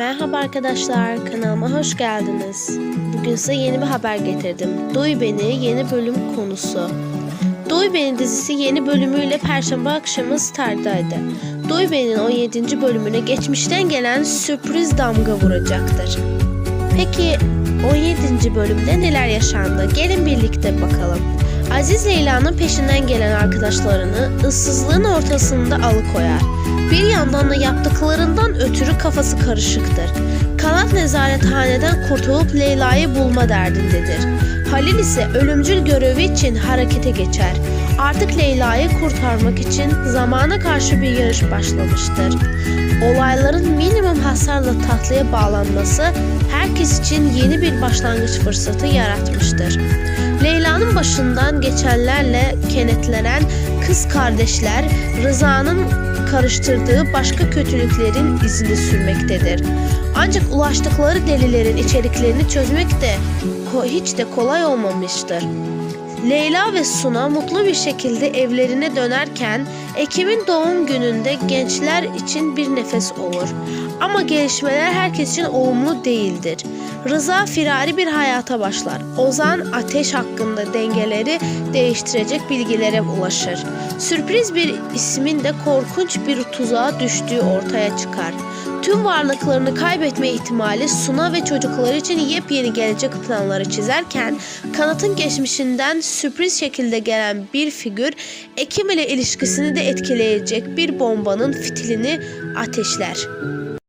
Merhaba arkadaşlar, kanalıma hoş geldiniz. Bugün size yeni bir haber getirdim. Duy Beni yeni bölüm konusu. Duy Beni dizisi yeni bölümüyle Perşembe akşamı Star'daydı. Duy Beni'nin 17. bölümüne geçmişten gelen sürpriz damga vuracaktır. Peki 17. bölümde neler yaşandı? Gelin birlikte bakalım. Aziz Leyla'nın peşinden gelen arkadaşlarını ıssızlığın ortasında alıkoyar. Bir yandan da yaptıklarından ötürü kafası karışıktır. Kanat nezarethaneden kurtulup Leyla'yı bulma derdindedir. Halil ise ölümcül görevi için harekete geçer. Artık Leyla'yı kurtarmak için zamana karşı bir yarış başlamıştır. Olayların minimum hasarla tatlıya bağlanması herkes için yeni bir başlangıç fırsatı yaratmıştır. Başından geçenlerle kenetlenen kız kardeşler Rıza'nın karıştırdığı başka kötülüklerin izini sürmektedir. Ancak ulaştıkları delilerin içeriklerini çözmek de hiç de kolay olmamıştır. Leyla ve Suna mutlu bir şekilde evlerine dönerken Ekim'in doğum gününde gençler için bir nefes olur. Ama gelişmeler herkes için olumlu değildir. Rıza firari bir hayata başlar. Ozan ateş hakkında dengeleri değiştirecek bilgilere ulaşır. Sürpriz bir ismin de korkunç bir tuzağa düştüğü ortaya çıkar. Tüm varlıklarını kaybetme ihtimali Suna ve çocukları için yepyeni gelecek planları çizerken Kanat'ın geçmişinden sürpriz şekilde gelen bir figür Ekim ile ilişkisini de etkileyecek bir bombanın fitilini ateşler.